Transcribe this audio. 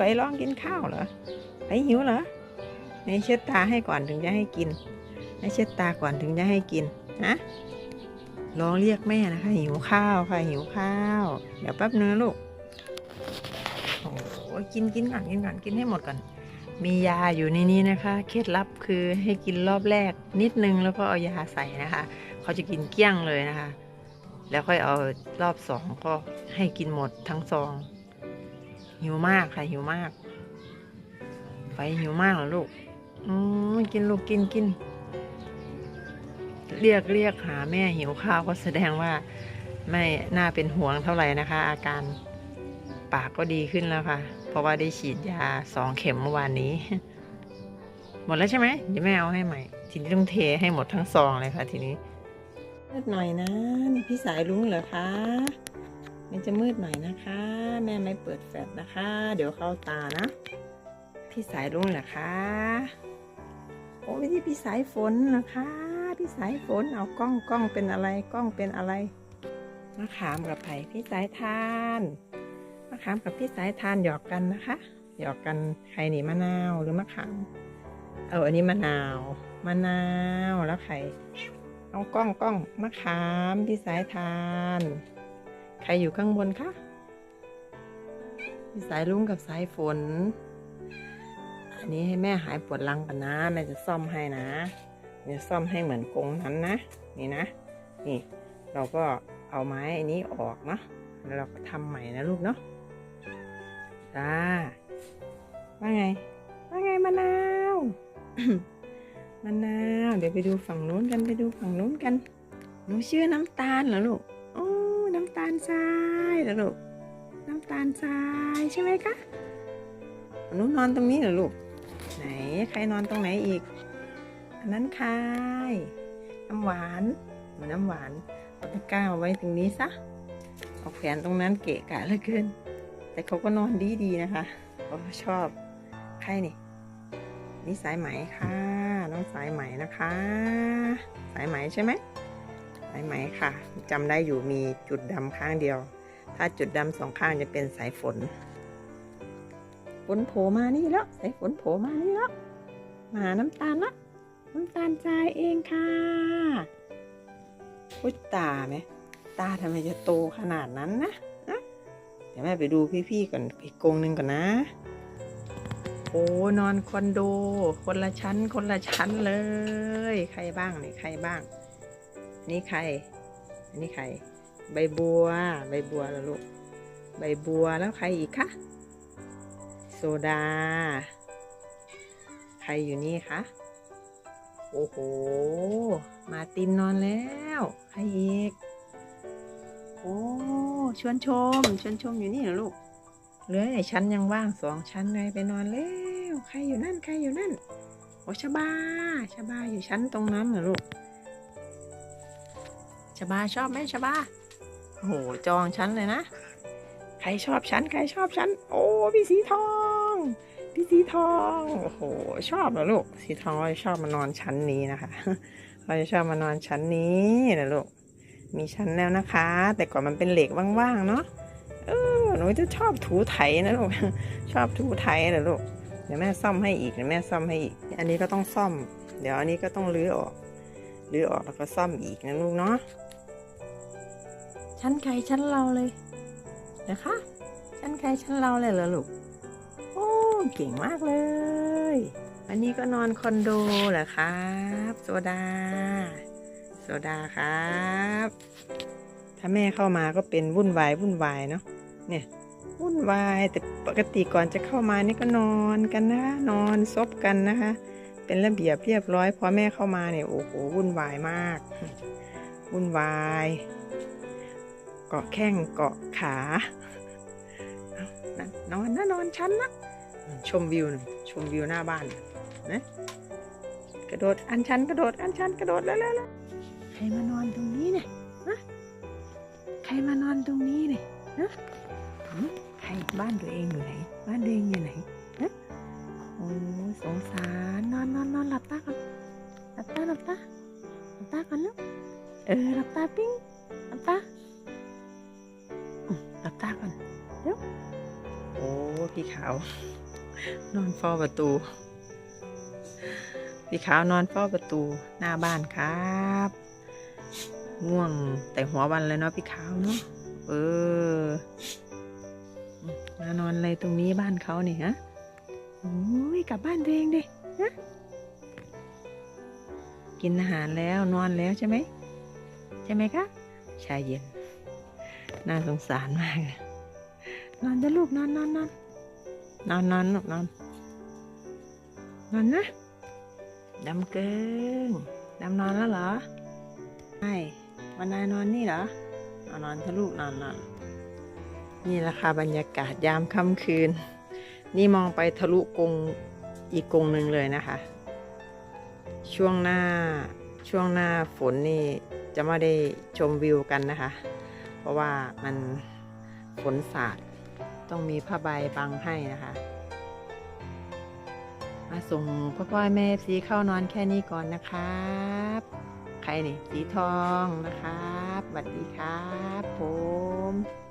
ไฟร้องกินข้าวเหรอไฟหิวเหรอให้เช็ดตาให้ก่อนถึงจะให้กิน ให้เช็ดตาก่อนถึงจะให้กินนะร้องเรียกแม่นะคะ หิวข้าวค่ะหิวข้าว เดี๋ยวแป๊บนึงนะลูกโอ้โหกินกินก่อนกินก่อนกินให้หมดก่อน มียาอยู่ในนี้นะคะ เคล็ดลับคือให้กินรอบแรกนิดนึงแล้วก็เอายาใส่นะคะ เขาจะกินเกลี้ยงเลยนะคะ แล้วค่อยเอารอบสองก็ให้กินหมดทั้งซอง หิวมากค่ะ หิวมากไฟหิวมากเหรอลูกอืมกินลูกกินกิน เรียกเรียกหาแม่หิวข้าวก็แสดงว่า ไม่น่าเป็นห่วงเท่าไหร่นะคะ อาการปากก็ดีขึ้นแล้วค่ะ เพราะว่าได้ฉีดยาสองเข็มเมื่อวานนี้ หมดแล้วใช่ไหมเดี๋ยวแม่เอาให้ใหม่ ทีนี้ต้องเทให้หมดทั้งซองเลยค่ะ ทีนี้มืดหน่อยนะนี่พี่สายลุงเหรอคะ มันจะมืดหน่อยนะคะ แม่ไม่เปิดแฟลชนะคะ เดี๋ยวเข้าตานะ พี่สายลุงเหรอคะโอ้ไม่ใช่พี่สายฝนเหรอคะพี่สายฝนเอากล้องกล้องเป็นอะไรกล้องเป็นอะไรมะขามกับไผ่พี่สายทานมะขามกับพี่สายทานหยอกกันนะคะ หยอกกันใครหนีมะนาวหรือมะขามเอออันนี้มะนาวมะนาวแล้วไข่เอากล้องกล้องมะขามพี่สายทาน ใครอยู่ข้างบนคะสายลุงกับสายฝน อันนี้ให้แม่หายปวดหลังกันนะแม่จะซ่อมให้นะจะซ่อมให้เหมือนกรงนั้นนะ นี่นะ นี่ เราก็เอาไม้อันนี้ออกเนาะแล้วเราก็ทำใหม่นะลูกเนาะจ้าว่าไง ว่าไงมะนาวมะนาว เดี๋ยวไปดูฝั่งนู้นกันไปดูฝั่งนู้นกัน หนูชื่อน้ำตาลเหรอลูก ทรายเหรอลูก น้ำตาลทรายใช่ไหมคะหนูนอนตรงนี้เหรอลูก ไหนใครนอนตรงไหนอีก อันนั้นใครน้ำหวานเหมือนน้ำหวานเอาตะกร้ามาไว้ตรงนี้ซะเอาแขวนตรงนั้นเกะกะเหลือเกิน แต่เขาก็นอนดีดีๆนะคะเขาชอบใครนี่นี่สายไหมค่ะ น้องสายไหมนะคะ สายไหมใช่ไหม สายไหมค่ะจำได้อยู่มีจุดดำข้างเดียว ถ้าจุดดำสองข้างจะเป็นสายฝน ฝนโผล่มานี่แล้วสายฝนโผล่มานี่แล้วมาน้ำตาลละน้ำตาลทรายเองค่ะพุตาไหมตาทำไมจะโตขนาดนั้นนะเดี๋ยวแม่ไปดูพี่ๆก่อนอีกกงหนึ่งก่อนนะโอ้นอนคอนโด คนละชั้น คนละชั้นเลย ใครบ้างเนี่ยใครบ้าง นี่ใครอันนี้ใครใบบัว ใบบัวแล้วลูก ใบบัวแล้วใครอีกคะ โซดาใครอยู่นี่คะ โอ้โห มาตินนอนแล้วใครอีก โอ้ ชวนชม ชวนชมอยู่นี่เหรอลูก เหลือไอ้ชั้นยังว่างสองชั้นเลยไปนอนแล้วใครอยู่นั่นใครอยู่นั่น โอชบา ชบาอยู่ชั้นตรงนั้นเหรอลูก ชบาชอบไหมชบาโอ้โหจองชั้นเลยนะ ใครชอบชั้นใครชอบชั้นโอ้พี่สีทอง พี่สีทอง โอ้โห ชอบเหรอลูก สีทองชอบมานอนชั้นนี้นะคะเขาจะชอบมานอนชั้นนี้นะลูก มีชั้นแล้วนะคะ แต่ก่อนมันเป็นเหล็กว่างๆเนาะ เออ หนูจะชอบถูไถนะลูก ชอบถูไถนะลูก เดี๋ยวแม่ซ่อมให้อีกเดี๋ยวแม่ซ่อมให้อีก อันนี้ก็ต้องซ่อม เดี๋ยวอันนี้ก็ต้องรื้อออกรื้อออกแล้วก็ซ่อมอีกนะลูกเนาะ ชั้นใครชั้นเราเลยนะคะชั้นใครชั้นเราเลยเหรอลูกโอ้เก่งมากเลยอันนี้ก็นอนคอนโดเหรอครับโซดาโซดาครับ ถ้าแม่เข้ามาก็เป็นวุ่นวายวุ่นวายเนาะเนี่ยวุ่นวายแต่ปกติก่อนจะเข้ามานี่ก็นอนกันนะคะนอนซบกันนะคะ เป็นระเบียบเรียบร้อยพอแม่เข้ามาเนี่ยโอ้โหวุ่นวายมากวุ่นวาย เกาะแข้งเกาะขาเอานั่นนอนนะนอนชั้นนะชมวิวหน่อยชมวิวหน้าบ้านนะกระโดดอันชันกระโดดอันชันกระโดดแล้วแล้วใครมานอนตรงนี้เนี่ยฮะใครมานอนตรงนี้เนี่ยฮะหืมใครบ้านตัวเองอยู่ไหน บ้านตัวเองอยู่ไหนฮะโอ้สงสารนอนนอนนอนหลับตาก่อนหลับตาหลับตาหลับตาก่อนลูกเออหลับตาปิ้งหลับตา อืมหลับตาก่อนเร็วโอ้พี่ขาวนอนเฝ้าประตู พี่ขาวนอนเฝ้าประตูหน้าบ้านครับง่วงแต่หัววันเลยเนาะพี่ขาวเนาะเออมานอนอะไรตรงนี้บ้านเขาเนี่ยฮะโอ้ยกลับบ้านตัวเองดิฮะกินอาหารแล้วนอนแล้วใช่ไหมใช่ไหมคะชายเย็น น่าสงสารมากเลย นอนจะลูกนอนนอนนอนนอนนอนลูกนอนนอนนะดำเกินดำนอนแล้วเหรอใช่วันนายนอนนี่เหรอเอานอนทะลูกนอนนอนนี่แหละค่ะบรรยากาศยามค่ำคืน นี่มองไปทะลุกรงอีกกรงหนึ่งเลยนะคะ ช่วงหน้าช่วงหน้าฝนนี่จะไม่ได้ชมวิวกันนะคะ เพราะว่ามันฝนสาด ต้องมีผ้าใบบังให้นะคะมาส่งพ่อพ่อแม่สีเข้านอนแค่นี้ก่อนนะครับ ใครนี่สีทองนะครับสวัสดีครับผม